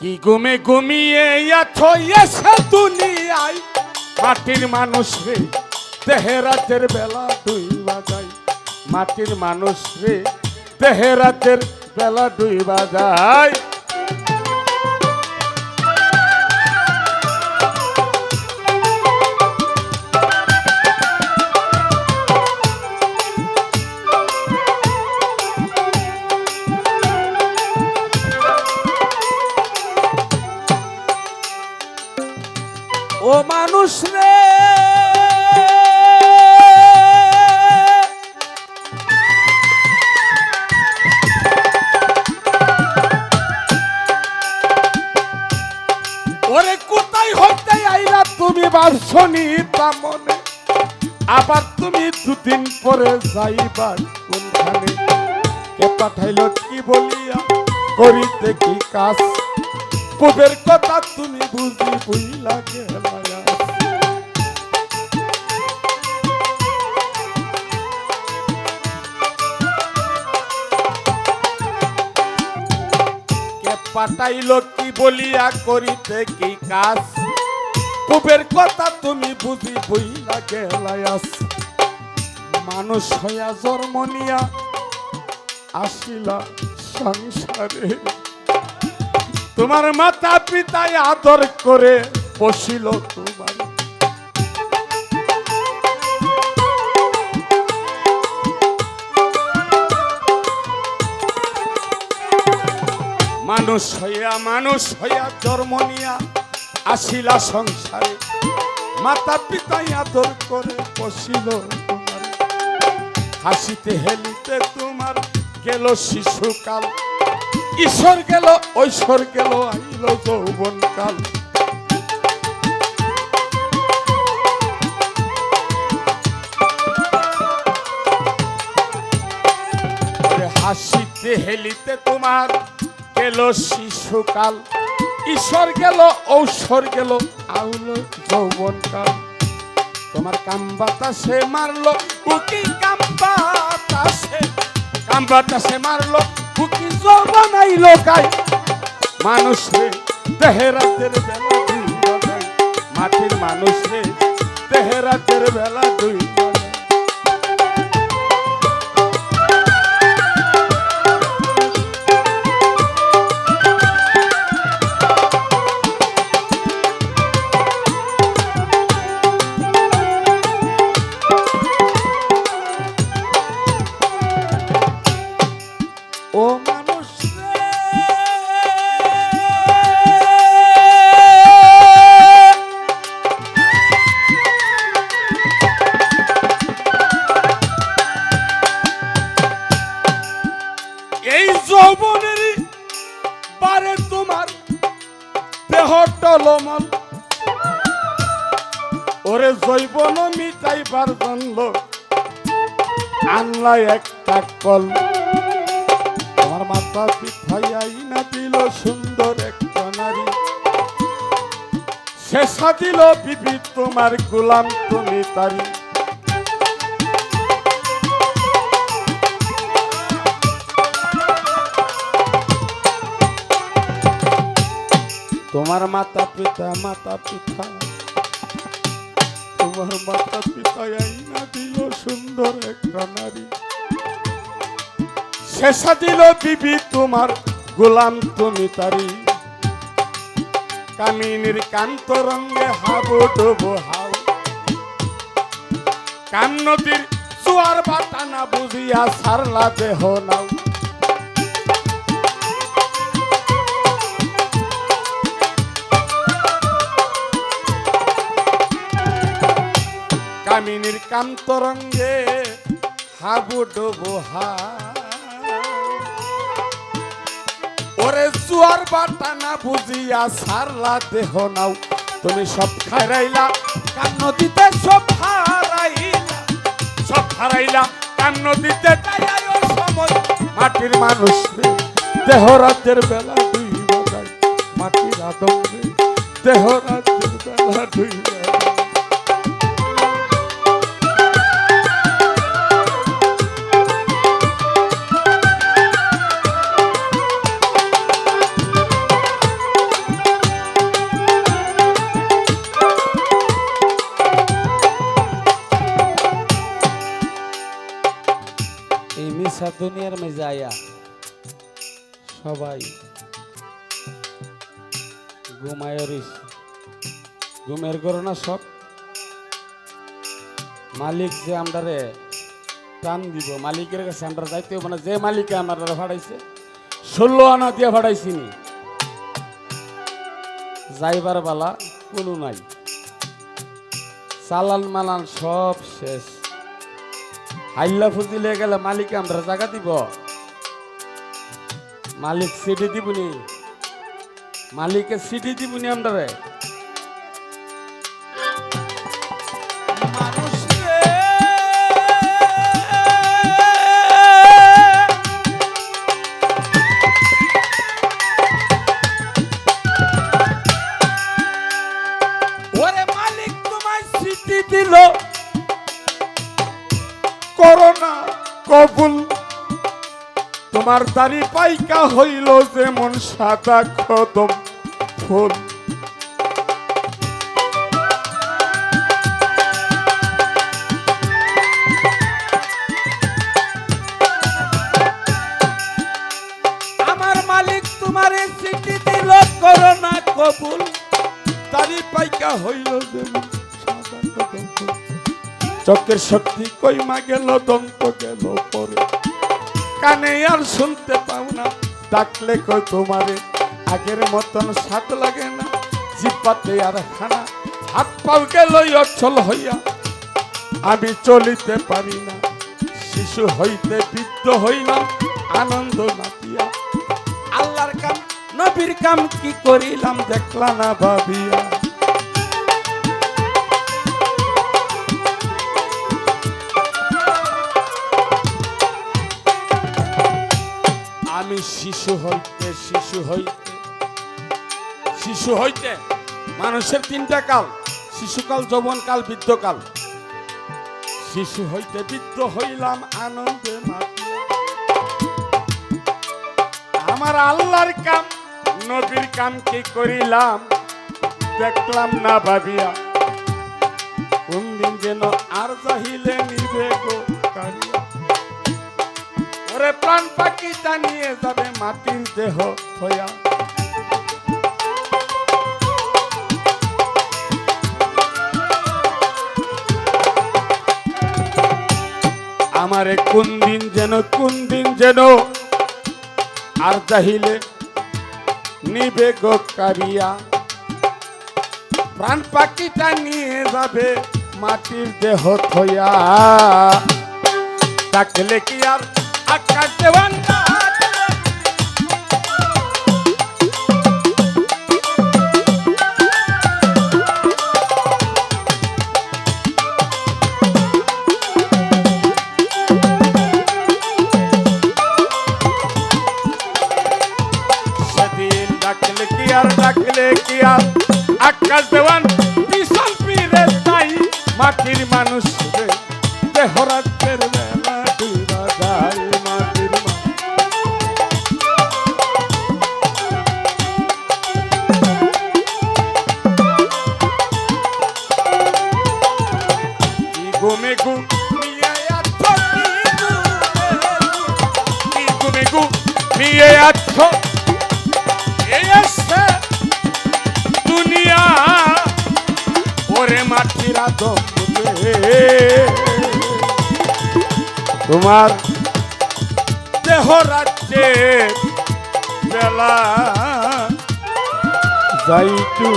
কি ঘুমে ঘুমিয়ে আছো এসে দুনিয়ায়? মাটির মানুষ রে দেহেরাতের বেলা দুই বাজাই মাটির মানুষ রে দেহেরাতের বেলা দুই বাজায়। ও মানুষ রে। ওরে কোথায় হইতে আইলা তুমি বাসনি তামনে আবার তুমি দুদিন পরে যাইবার কোনখানে? পাঠাইল কি বলিয়া, করিতে কি কাজ? পূবের কথা তুমি বুঝি বুঝলা গেলায়া কে পাঠাইল কি বলিয়া করিতে কি কাজ? পূবের কথা তুমি বুঝি বুঝলা গেলায়াস মানুষ হইয়া জন্ম নিয়া আসিলা সংসারে। তোমার মাতা পিতায় আদর করে বসিল তোমার। মানুষ হইয়া মানুষ হইয়া জন্ম নিয়া আসিলা সংসারে। মাতা পিতায় আদর করে বসিল তোমার। হাসিতে হেলিতে তোমার গেল শিশুকাল। ঈশ্বর গেল, ঐশ্বর গেল, আইল যৌবন কাল। হাসিতে হেলিতে তোমার গেল শিশুকাল। ঈশ্বর গেল ঔশ্বর গেল আউল যৌবন কাল। তোমার কাম বাতাসে মারলো উকি কাম বাতাসে কাম বাতাসে মারলো উকি যৌবন আইলো গাই মানুষ রে, দেহেরাতের বেলা দুই মাটির মানুষ রে, দেহেরাতের বেলা দুই ও মানুষ এই যৌবনের বারে তোমার দেহ টলমল। ওরে জৈবন মিটাইবার জন্য আনলা একটা কল। মাথা পিঠাইয়াই না দিল সুন্দর একটা নারী। শেষা দিল বিবি তোমার গোলাম তুমি তারি। তোমার মাতা পিতা মাতা পিতা। তোমার মাতা পিতা না দিল সুন্দর একটা নারী। শেষা দিল বিবি তোমার গোলাম তুমি তারি। কামিনীর কান্ত রঙ্গে হাবো ডোবো হাও। কাম নদীর চুয়ার বাটানা বুঝিয়া সারলা দেহ নাও। কামিনীর কান্ত রঙ্গে হাবু ডোবো হাও। ওরে জুয়ার বাটা না বুঝিয়া সারলা দেহ নাও। তুমি সব খাইরাইলা কান নদীতে সব হারাইলা। সব হারাইলা, কান নদীতে যাইয়া ও সময়। মাটির মানুষ দেহ রাতের বেলা দুই বাজায়। মাটির আদম দেহ সবাই ঘুমায় রইছে ঘুমের করো না সব মালিক যে আমরারে টান দিব, মালিকের কাছে আমরা যাইতে হবে না। যে মালিকে আমরা ভাড়াইছে ষোলো আনা দিয়ে ভাড়াইছি নি যাইবার বালা কোনো নাই। চালান মালান সব শেষ। হাইল্লা ফুজিলে গেলে মালিক আমরা জায়গা দিব। মালিক সিটি দিবনি। মালিকের সিটি দিবনি আমরা দিল। করোনা কবুল তোমার দাড়ি পাইকা হইল যেমন সাদা কদম ফুল। আমার মালিক তোমারে চিঠি পাইকা গেল, দন্ত গেল পরে। কানে আর শুনতে পাও না। ডাকলে কই তোমারে আগের মতন স্বাদ লাগে না। জিপাতে আর খানা, হাত পাও গেল অচল হইয়া। আমি চলিতে পারি না, শিশু হইতে বৃদ্ধ হইলাম, আনন্দ নাপিয়া আল্লাহর কাম, নবীর কাম কি করিলাম, দেখলা না ভাবিয়া। শিশু হইতে শিশু হইতে। শিশু হইতে মানুষের তিনটা কাল, শিশুকাল, যৌবনকাল, বৃদ্ধকাল। শিশু হইতে বৃদ্ধ হইলাম আনন্দে আমার আল্লাহর কাম, নবীর কাম কি করিলাম? দেখলাম না ভাবিয়া। কোন দিন যেন আর চাহিলে নিবে গো। ওরে প্রাণ পাখিটা নিয়ে যাবে মাটির দেহ হইয়া আমারে কোন দিন যেন, কোন দিন যেন আর চাহিলে নিবে গো কারিয়া প্রাণ পাখিটা নিয়ে যাবে মাটির দেহ থইয়া ডাকলে কি আর আকাশ দেওয়ান না? সেদিন ডাকলে কি আর ডাকলে কি আর আকাশ দেওয়ান বিশাল পীরে তাই মাটির মানুষ রে দেহরাজ্যের বেলা মাটিরা তোমার দেহ রাজ্যে বেলা যাইটু